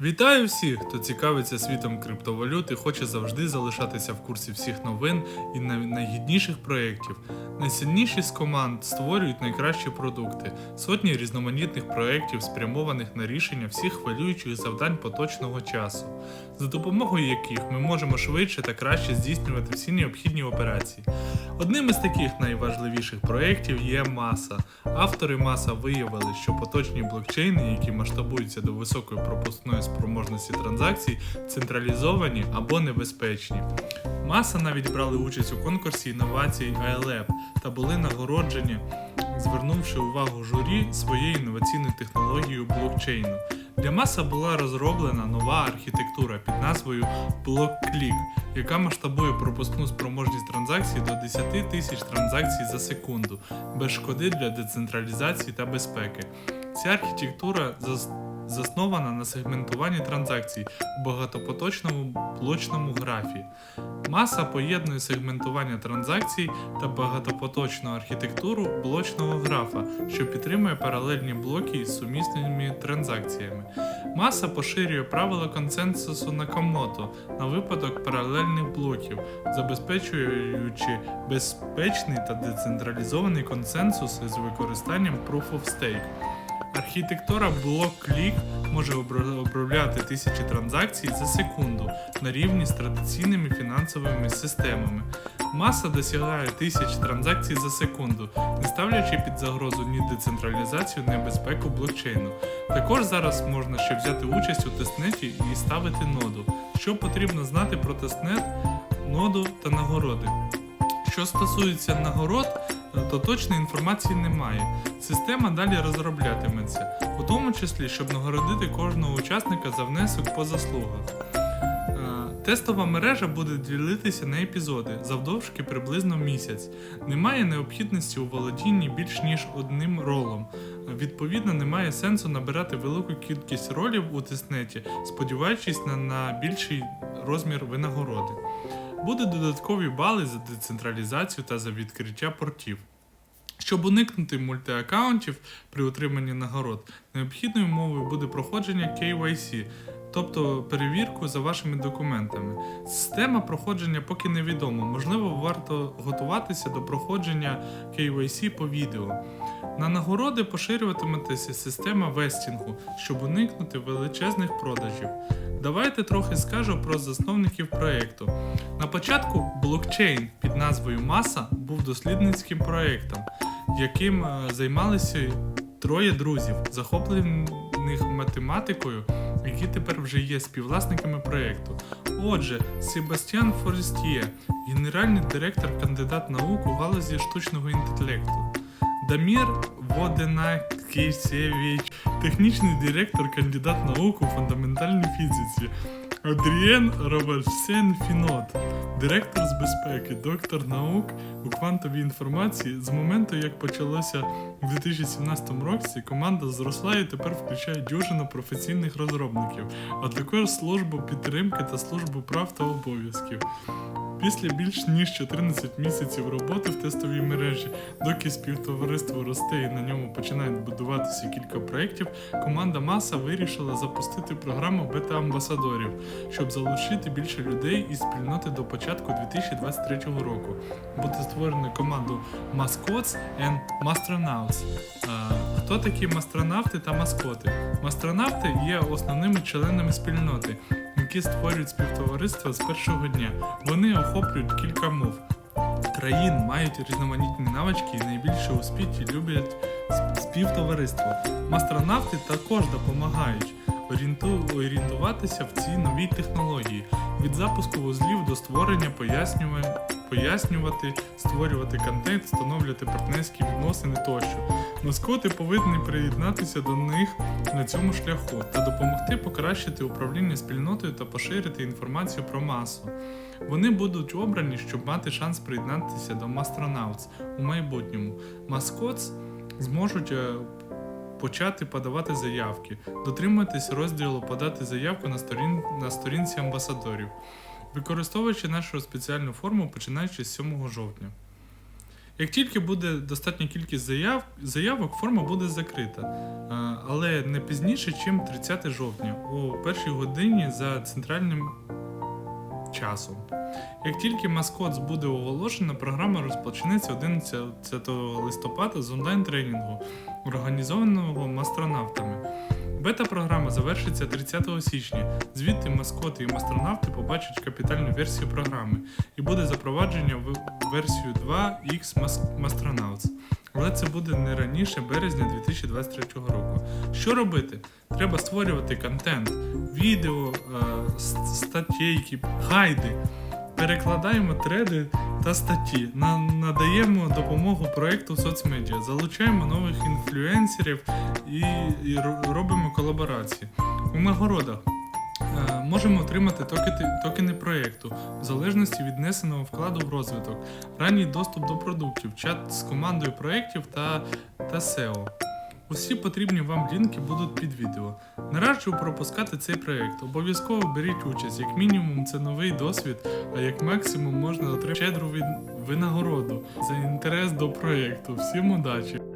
Вітаю всіх, хто цікавиться світом криптовалют і хоче завжди залишатися в курсі всіх новин і най- найгідніших проєктів. Найсильніші з команд створюють найкращі продукти, сотні різноманітних проєктів, спрямованих на рішення всіх хвилюючих завдань поточного часу, за допомогою яких ми можемо швидше та краще здійснювати всі необхідні операції. Одним із таких найважливіших проєктів є маса. Автори маса виявили, що поточні блокчейни, які масштабуються до високої пропускної спроможності транзакцій, централізовані або небезпечні. Маса навіть брали участь у конкурсі інновацій ILab та були нагороджені, звернувши увагу журі своєю інноваційною технологією блокчейну. Для маса була розроблена нова архітектура під назвою BlockClick, яка масштабує пропускну спроможність транзакцій до 10 тисяч транзакцій за секунду, без шкоди для децентралізації та безпеки. Ця архітектура заснована на сегментуванні транзакцій в багатопоточному блочному графі. Маса поєднує сегментування транзакцій та багатопоточну архітектуру блочного графа, що підтримує паралельні блоки із сумісними транзакціями. Маса поширює правила консенсусу Накамото на випадок паралельних блоків, забезпечуючи безпечний та децентралізований консенсус із використанням Proof of Stake. Архітектура блок-клік може обробляти тисячі транзакцій за секунду на рівні з традиційними фінансовими системами. Маса досягає тисяч транзакцій за секунду, не ставлячи під загрозу ні децентралізацію, ні безпеку блокчейну. Також зараз можна ще взяти участь у тестнеті і ставити ноду. Що потрібно знати про тестнет, ноду та нагороди. Що стосується нагород, точної інформації немає. Система далі розроблятиметься, у тому числі, щоб нагородити кожного учасника за внесок по заслугах. Е, Тестова мережа буде ділитися на епізоди завдовжки приблизно місяць. Немає необхідності у володінні більш ніж одним ролом. Відповідно, немає сенсу набирати велику кількість ролів у тестнеті, сподіваючись на, на більший розмір винагороди. Будуть додаткові бали за децентралізацію та за відкриття портів. Щоб уникнути мультиаккаунтів при отриманні нагород, необхідною умовою буде проходження KYC, тобто перевірку за вашими документами. Система проходження поки невідома, можливо, варто готуватися до проходження KYC по відео. На нагороди поширюватиметься система вестінгу, щоб уникнути величезних продажів. Давайте трохи скажу про засновників проєкту. На початку блокчейн під назвою Маса був дослідницьким проєктом, яким е, займалися троє друзів, захоплених математикою, які тепер вже є співвласниками проєкту. Отже, Себастьян Форестіє, генеральний директор, кандидат наук у галузі штучного інтелекту. Дамір Воденакісєвіч, технічний директор, кандидат наук у фундаментальній фізиці. Адрієн Роберсен Фінот, директор з безпеки, доктор наук у квантовій інформації. З моменту, як почалося у 2017 році, команда зросла і тепер включає дюжину професійних розробників, а також службу підтримки та службу прав та обов'язків. Після більш ніж 14 місяців роботи в тестовій мережі, доки співтовариство росте і на ньому починають будуватися кілька проєктів, команда Маса вирішила запустити програму бета-амбасадорів, щоб залучити більше людей із спільноти до початку 2023 року. Буде створено команду Mascots and Mastronauts. Хто такі мастронавти та маскоти? Мастронавти є основними членами спільноти, які створюють співтовариства з першого дня. Вони охоплюють кілька мов. Країн мають різноманітні навички і найбільше у світі люблять співтовариство. Мастронавти також допомагають орієнту- орієнтуватися в цій новій технології від запуску вузлів до створення пояснюва- пояснювати, створювати контент, встановлювати партнерські відносини тощо. Маскоти повинні приєднатися до них на цьому шляху та допомогти покращити управління спільнотою та поширити інформацію про масу. Вони будуть обрані, щоб мати шанс приєднатися до Mastronauts у майбутньому. Маскотс зможуть е, почати подавати заявки, дотримуватись розділу подати заявку на, сторін... на сторінці амбасадорів, використовуючи нашу спеціальну форму починаючи з 7 жовтня. Як тільки буде достатня кількість заяв, заявок, форма буде закрита, але не пізніше, ніж 30 жовтня, о першій годині за центральним часом. Як тільки маскот буде оголошено, програма розпочнеться 11 листопада з онлайн-тренінгу, організованого мастронавтами. Бета-програма завершиться 30 січня. Звідти маскоти і мастронавти побачать капітальну версію програми і буде запровадження в версію 2 X Mastronauts. Але це буде не раніше березня 2023 року. Що робити? Треба створювати контент, відео, е, статейки, гайди. Перекладаємо треди та статті, надаємо допомогу проекту в соцмедіа, залучаємо нових інфлюенсерів і, і робимо колаборації. У нагородах е, можемо отримати токени проекту в залежності від несеного вкладу в розвиток, ранній доступ до продуктів, чат з командою проєктів та, та SEO. Усі потрібні вам лінки будуть під відео. Не раджу пропускати цей проект. Обов'язково беріть участь. Як мінімум, це новий досвід, а як максимум можна отримати щедру винагороду за інтерес до проєкту. Всім удачі!